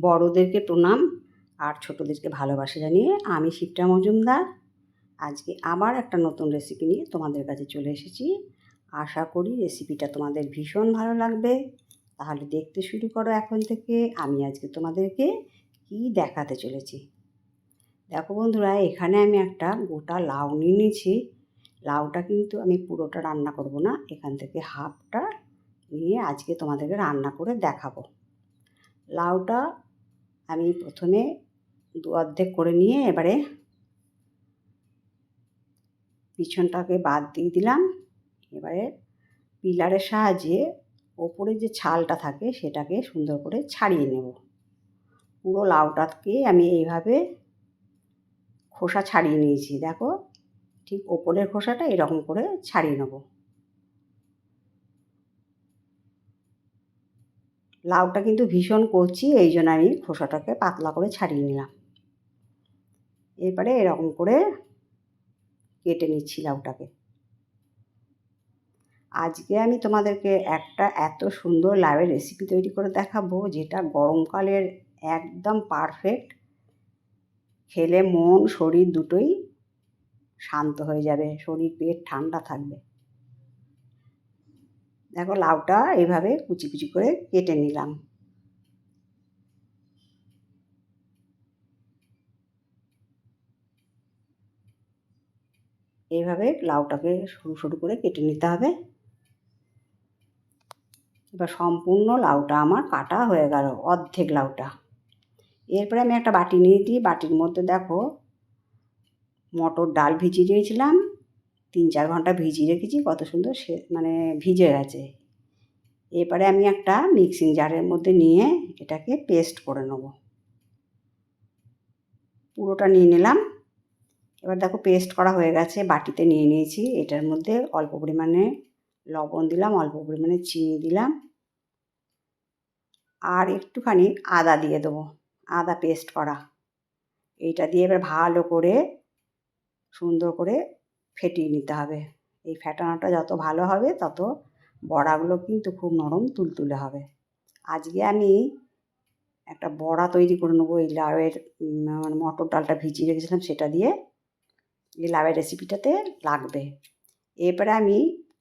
বড়োদেরকে প্রণাম আর ছোটোদেরকে ভালোবাসা জানিয়ে আমি শিবটা মজুমদার। আজকে আবার একটা নতুন রেসিপি নিয়ে তোমাদের কাছে চলে এসেছি। আশা করি রেসিপিটা তোমাদের ভীষণ ভালো লাগবে। তাহলে দেখতে শুরু করো এখন থেকে। আমি আজকে তোমাদেরকে কি দেখাতে চলেছি? দেখো বন্ধুরা, এখানে আমি একটা গোটা লাউ নিয়ে নিয়েছি। লাউটা কিন্তু আমি পুরোটা রান্না করব না, এখান থেকে হাফটা নিয়ে আজকে তোমাদেরকে রান্না করে দেখাবো। লাউটা আমি প্রথমে দু অর্ধেক করে নিয়ে এবারে পিছনটাকে বাদ দিয়ে দিলাম। এবারে পিলারের সাহায্যে ওপরে যে ছালটা থাকে সেটাকে সুন্দর করে ছাড়িয়ে নেব। পুরো লাউটাকে আমি এইভাবে খোসা ছাড়িয়ে নিয়েছি। দেখো ঠিক ওপরের খোসাটা এরকম করে ছাড়িয়ে নেব। লাউটা কিন্তু ভীষণ করছি এই জন্য আমি খোসাটাকে পাতলা করে ছাড়িয়ে নিলাম। এরপরে এরকম করে কেটে নিচ্ছি লাউটাকে। আজকে আমি তোমাদেরকে একটা এত সুন্দর লাউয়ের রেসিপি তৈরি করে দেখাবো, যেটা গরমকালের একদম পারফেক্ট খেলে মন, শরীর দুটোই শান্ত হয়ে যাবে, শরীর পেট ঠান্ডা থাকবে। দেখো লাউটা এইভাবে কুচি কুচি করে কেটে নিলাম। এইভাবে লাউটাকে সরু সরু করে কেটে নিতে হবে। এবার সম্পূর্ণ লাউটা আমার কাটা হয়ে গেল, অর্ধেক লাউটা। এরপরে আমি একটা বাটি নিয়ে দিই বাটির মধ্যে দেখো মটর ডাল ভিজিয়ে দিয়েছিলাম। তিন চার ঘণ্টা ভিজিয়ে রেখেছি, কত সুন্দর সে মানে ভিজে গেছে। এরপরে আমি একটা মিক্সিং জারের মধ্যে নিয়ে এটাকে পেস্ট করে নেব। পুরোটা নিয়ে নিলাম। এবার দেখো পেস্ট করা হয়ে গেছে, বাটিতে নিয়ে নিয়েছি। এটার মধ্যে অল্প পরিমাণে লবণ দিলাম, অল্প পরিমাণে চিনি দিলাম। আর একটুখানি আদা দিয়ে দেবো, আদা পেস্ট করা। এইটা দিয়ে এবার ভালো করে সুন্দর করে ফেটিয়ে নিতে হবে। এই ফেটানোটা যত ভালো হবে, তত বড়াগুলো কিন্তু খুব নরম তুলতুলে হবে। আজকে আমি একটা বড়া তৈরি করে নেব, এই লাউয়ের মানে মটর ডালটা ভিজিয়ে রেখেছিলাম সেটা দিয়ে। এই লাউয়ের রেসিপিটাতে লাগবে। এরপরে আমি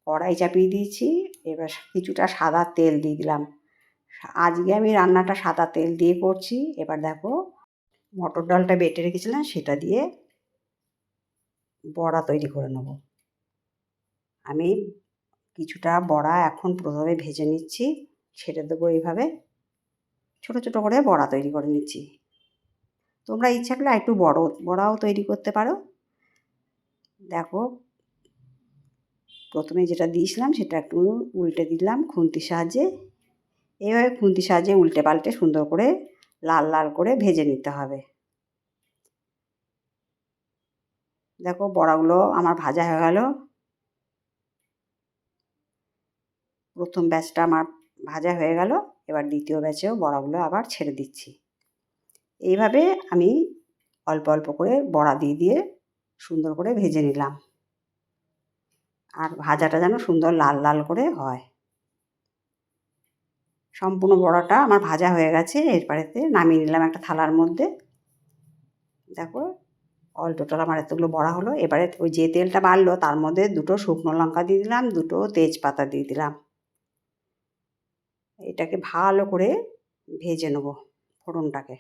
কড়াই চাপিয়ে দিয়েছি, এবার কিছুটা সাদা তেল দিয়ে দিলাম। আজকে আমি রান্নাটা সাদা তেল দিয়ে করছি। এবার দেখো মটর ডালটা বেটে রেখেছিলাম, সেটা দিয়ে বড়া তৈরি করে নেব। আমি কিছুটা বড়া এখন প্রথমে ভেজে নিচ্ছি, ছেড়ে দেবো এইভাবে। ছোট ছোট করে বড়া তৈরি করে নিচ্ছি। তোমরা ইচ্ছা করলে একটু বড়, বড়াও তৈরি করতে পারো। দেখো, প্রথমে যেটা দিয়েছিলাম সেটা একটু উল্টে দিলাম খুন্তির সাহায্যে। এইভাবে খুন্তির সাহায্যে উল্টে পাল্টে সুন্দর করে লাল লাল করে ভেজে নিতে হবে। দেখো বড়াগুলো আমার ভাজা হয়ে গেল। প্রথম ব্যাচটা আমার ভাজা হয়ে গেল, এবার দ্বিতীয় ব্যাচেও বড়াগুলো আবার ছেড়ে দিচ্ছি। এইভাবে আমি অল্প অল্প করে বড়া দিয়ে দিয়ে সুন্দর করে ভেজে নিলাম। আর ভাজাটা যেন সুন্দর লাল লাল করে হয়। সম্পূর্ণ বড়াটা আমার ভাজা হয়ে গেছে, এরপরেতে নামিয়ে নিলাম একটা থালার মধ্যে। দেখো অল আমার এতগুলো বড়া হলো। এবারে ওই যে তেলটা বাড়লো, তার মধ্যে দুটো শুকনো লঙ্কা দিয়ে দিলাম, দুটো তেজপাতা দিয়ে দিলাম। এটাকে ভালো করে ভেজে নেব ফোড়নটাকে।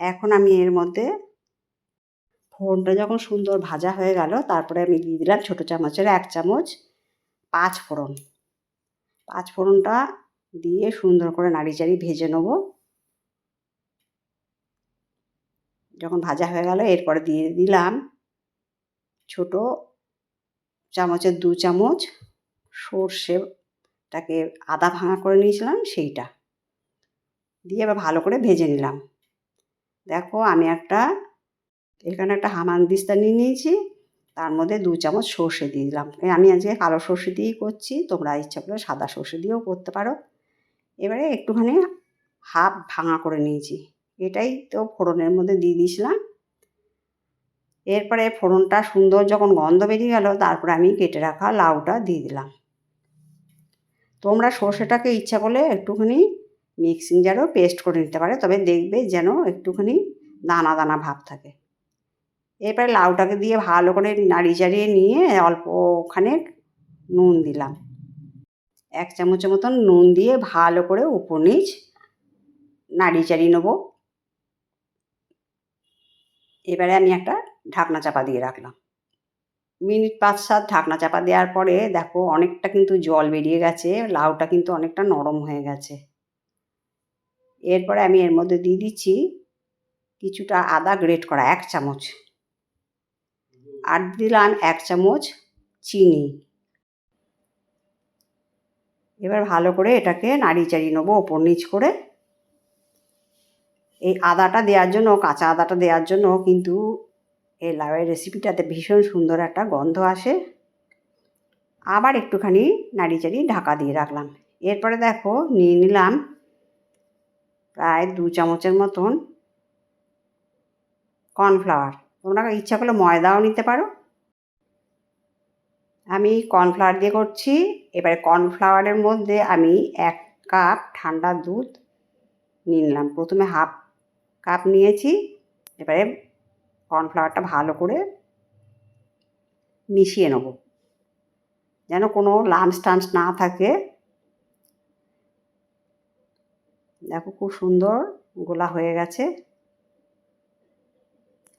এখন আমি এর মধ্যে ফোড়নটা যখন সুন্দর ভাজা হয়ে গেল, তারপরে আমি দিয়ে দিলাম ছোটো চামচের এক চামচ পাঁচ ফোড়ন। পাঁচ ফোড়নটা দিয়ে সুন্দর করে নাড়ি চাড়ি ভেজে নেব। যখন ভাজা হয়ে গেল, এরপরে দিয়ে দিলাম ছোট চামচের দু চামচ সর্ষেটাকে আদা ভাঙা করে নিয়েছিলাম, সেইটা দিয়ে এবার ভালো করে ভেজে নিলাম। দেখো আমি একটা, এখানে একটা হামান দিস্তা নিয়ে নিয়েছি, তার মধ্যে দু চামচ সর্ষে দিয়ে দিলাম। আমি আজকে কালো সর্ষে দিয়েই করছি, তোমরা ইচ্ছা করে সাদা সর্ষে দিয়েও করতে পারো। এবারে একটুখানি হাফ ভাঙা করে নিয়েছি। এটাই তো ফোড়নের মধ্যে দিয়ে দিয়েছিলাম। এরপরে ফোড়নটা সুন্দর যখন গন্ধ বেরিয়ে গেল, তারপরে আমি কেটে রাখা লাউটা দিয়ে দিলাম। তোমরা সর্ষেটাকে ইচ্ছা করলে একটুখানি মিক্সিং জারও পেস্ট করে নিতে পারে, তবে দেখবে যেন একটুখানি দানা দানা ভাব থাকে। এরপরে লাউটাকে দিয়ে ভালো করে নাড়ি চাড়িয়ে নিয়ে অল্পখানে নুন দিলাম। এক চামচের মতন নুন দিয়ে ভালো করে উপর নিচ নাড়ি চাড়িয়ে নেব। এবারে আমি একটা ঢাকনা চাপা দিয়ে রাখলাম। মিনিট পাঁচ সাত ঢাকনা চাপা দেওয়ার পরে দেখো অনেকটা কিন্তু জল বেরিয়ে গেছে, লাউটা কিন্তু অনেকটা নরম হয়ে গেছে। এরপরে আমি এর মধ্যে দিয়ে দিচ্ছি কিছুটা আদা গ্রেট করা এক চামচ আর দিলাম এক চামচ চিনি। এবার ভালো করে এটাকে নাড়ি চাড়িয়ে নেব ওপর নিচ করে। এই আদাটা দেওয়ার জন্য, কাঁচা আদাটা দেওয়ার জন্য কিন্তু এই লাউয়ের রেসিপিটাতে ভীষণ সুন্দর একটা গন্ধ আসে। আবার একটুখানি নাড়ি চাড়ি ঢাকা দিয়ে রাখলাম। এরপরে দেখো, নিয়ে নিলাম প্রায় দু চামচের মতন কর্নফ্লাওয়ার তোমরা ইচ্ছা করলে ময়দাও নিতে পারো। আমি কর্নফ্লাওয়ার দিয়ে করছি। এবারে কর্নফ্লাওয়ারের মধ্যে আমি এক কাপ ঠান্ডা দুধ নিয়ে নিলাম। প্রথমে হাফ কাপ নিয়েছি, এবারে কর্নফ্লাওয়ারটা ভালো করে মিশিয়ে নেব। যেন কোনো লাঞ্চ টামস না থাকে। দেখো খুব সুন্দর গোলা হয়ে গেছে।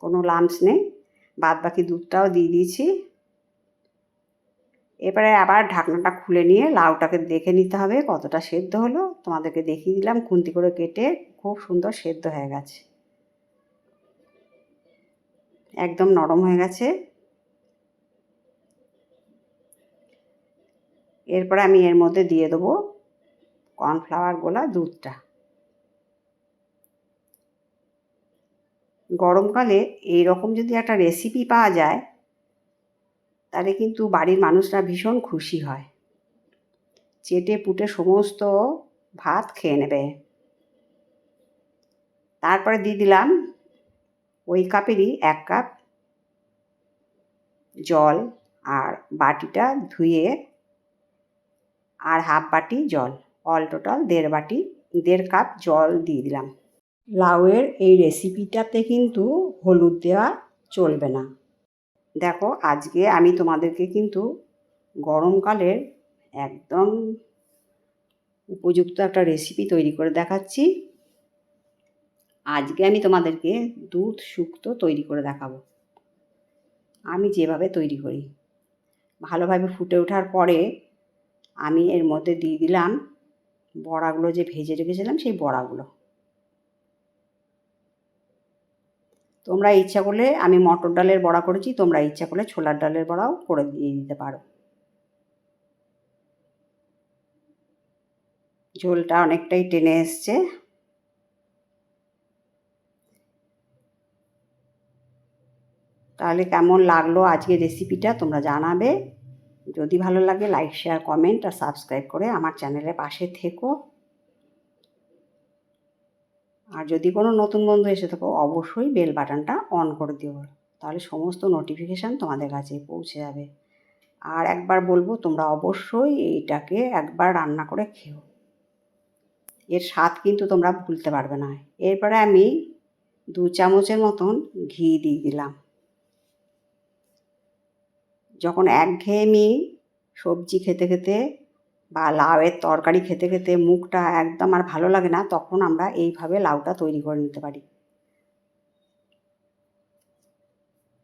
কোনো লামস নেই। বাদ বাকি দুধটাও দিয়ে দিয়েছি। এবারে আবার ঢাকনাটা খুলে নিয়ে লাউটাকে দেখে নিতে হবে কতটা সেদ্ধ হলো। তোমাদেরকে দেখিয়ে দিলাম, খুন্তি করে কেটে খুব সুন্দর সেদ্ধ হয়ে গেছে। একদম নরম হয়ে গেছে। এরপরে আমি এর মধ্যে দিয়ে দেবো কর্নফ্লাওয়ার গোলা দুধটা। গরমকালে এই রকম যদি একটা রেসিপি পাওয়া যায়, তাহলে কিন্তু বাড়ির মানুষরা ভীষণ খুশি হয়। চেটে পুটে সমস্ত ভাত খেয়ে নেবে। তারপরে দিয়ে দিলাম ওই কাপেরই এক কাপ জল আর বাটিটা ধুয়ে আর হাফ বাটি জল, অল টোটাল দেড় বাটি, দেড় কাপ জল দিয়ে দিলাম। লাউয়ের এই রেসিপিটাতে কিন্তু হলুদ দেওয়া চলবে না। দেখো, আজকে আমি তোমাদেরকে কিন্তু গরমকালের একদম উপযুক্ত একটা রেসিপি তৈরি করে দেখাচ্ছি। আজকে আমি তোমাদেরকে দুধ শুক্তো তৈরি করে দেখাবো। আমি যেভাবে তৈরি করি। ভালোভাবে ফুটে ওঠার পরে আমি এর মধ্যে দিয়ে দিলাম বড়াগুলো যে ভেজে রেখেছিলাম সেই বড়াগুলো। তোমরা ইচ্ছা করলে আমি মটর ডালের বড়া করেছি, তোমরা ইচ্ছা করলে ছোলার ডালের বড়াও করে দিয়ে দিতে পারো। ঝোলটা অনেকটাই টেনে এসছে। তাহলে কেমন লাগল আজকের রেসিপিটা তোমরা জানাবে। যদি ভালো লাগে লাইক শেয়ার কমেন্ট আর সাবস্ক্রাইব করে আমার চ্যানেলের পাশে থেকো। আর যদি কোনো নতুন বন্ধু এসে থাকো, অবশ্যই বেল বাটনটা অন করে দিও। তাহলে সমস্ত নোটিফিকেশান তোমাদের কাছে পৌঁছে যাবে। আর একবার বলব, তোমরা অবশ্যই এইটাকে একবার রান্না করে খেও। এর স্বাদ কিন্তু তোমরা ভুলতে পারবে না। এরপরে আমি দু চামচের মতন ঘি দিয়ে দিলাম। যখন একঘেয়েমি সবজি খেতে খেতে বা লাউয়ের তরকারি খেতে খেতে মুখটা একদম আর ভালো লাগে না, তখন আমরা এইভাবে লাউটা তৈরি করে নিতে পারি।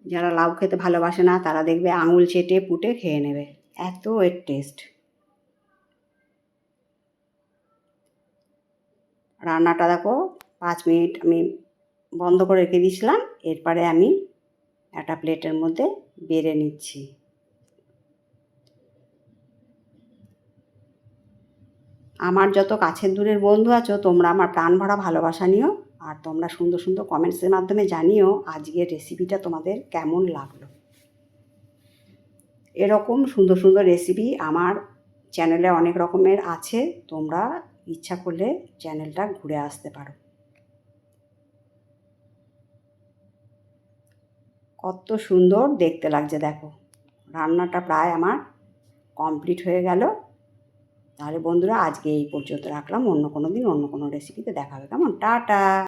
যারা লাউ খেতে ভালোবাসে না, তারা দেখবে আঙুল চেটে পুটে খেয়ে নেবে। এত এর টেস্ট রান্নাটা দেখো, পাঁচ মিনিট আমি বন্ধ করে রেখে দিয়েছিলাম, এরপরে আমি একটা প্লেটের মধ্যে বেড়ে নিচ্ছি। আমার যত কাছের দূরের বন্ধু আছো, তোমরা আমার প্রাণ ভরা ভালোবাসা নিও আর তোমরা সুন্দর সুন্দর কমেন্টসের মাধ্যমে জানিও আজকের রেসিপিটা তোমাদের কেমন লাগল। এরকম সুন্দর সুন্দর রেসিপি আমার চ্যানেলে অনেক রকমের আছে, তোমরা ইচ্ছা করলে চ্যানেলটা ঘুরে আসতে পারো। কত সুন্দর দেখতে লাগছে, দেখো। রান্নাটা প্রায় আমার কমপ্লিট হয়ে গেল। তাহলে বন্ধুরা আজকে এই পর্যন্ত রাখলাম। অন্য কোনো দিন অন্য কোনো রেসিপিতে দেখা হবে। কেমন? টাটা!